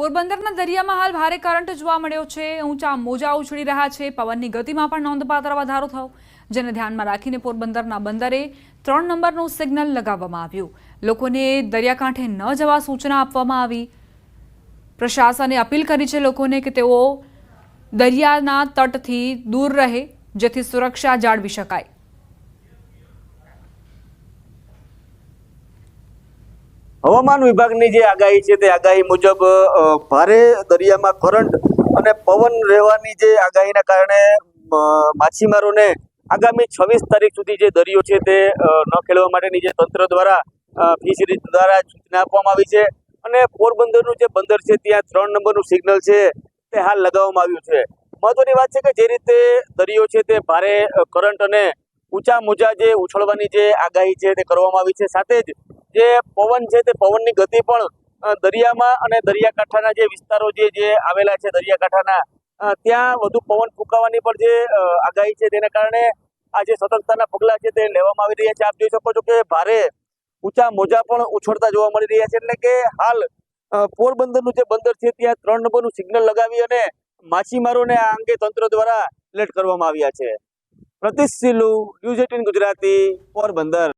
પોરબંદરના દરિયામાં હાલ ભારે કરંટ જોવા મળ્યો છે. ઊંચા મોજા ઉછળી રહ્યા છે. પવનની ગતિમાં પણ નોંધપાત્ર વધારો થયો. જેને ધ્યાનમાં રાખીને પોરબંદરના બંદરે ત્રણ નંબરનું સિગ્નલ લગાવવામાં આવ્યું. લોકોને દરિયાકાંઠે ન જવા સૂચના આપવામાં આવી. પ્રશાસને અપીલ કરી છે લોકોને કે તેઓ દરિયાના તટથી દૂર રહે, જેથી સુરક્ષા જાળવી શકાય. હવામાન વિભાગની જે આગાહી છે તે આગાહી મુજબ ભારે દરિયામાં કરંટ અને પવન રહેવાની જે આગાહીના કારણે માછીમારોને આગામી છવ્વીસ તારીખ સુધી જે દરિયો છે તે ન ખેડવા માટેની જે તંત્ર દ્વારા ફિશરીઝ દ્વારા સૂચના આપવામાં આવી છે અને પોરબંદરનું જે બંદર છે ત્યાં ત્રણ નંબરનું સિગ્નલ છે તે હાલ લગાવવામાં આવ્યું છે. મહત્વની વાત છે કે જે રીતે દરિયો છે તે ભારે કરંટ અને ઊંચા મોજા જે ઉછળવાની જે આગાહી છે તે કરવામાં આવી છે. સાથે જ જે પવન છે તે પવનની ગતિ પણ દરિયામાં અને દરિયાકાંઠાના જે વિસ્તારો જે જે આવેલા છે દરિયાકાંઠાના ત્યાં વધુ પવન ફૂંકાવાની પણ જે આગાહી છે તેના કારણે આ જે સતર્કતાના પગલાં છે તે લેવામાં આવી રહ્યા છે. આપ જોઈ શકો છો કે ભારે ઊંચા મોજા પણ ઉછળતા જોવા મળી રહ્યા છે. એટલે કે હાલ પોરબંદરનું જે બંદર છે ત્યાં ત્રણ નંબરનું સિગ્નલ લગાવી અને માછીમારોને આ અંગે તંત્ર દ્વારા એલર્ટ કરવામાં આવ્યા છે. Pratish Sillu news eighteen Gujarati Porbandar.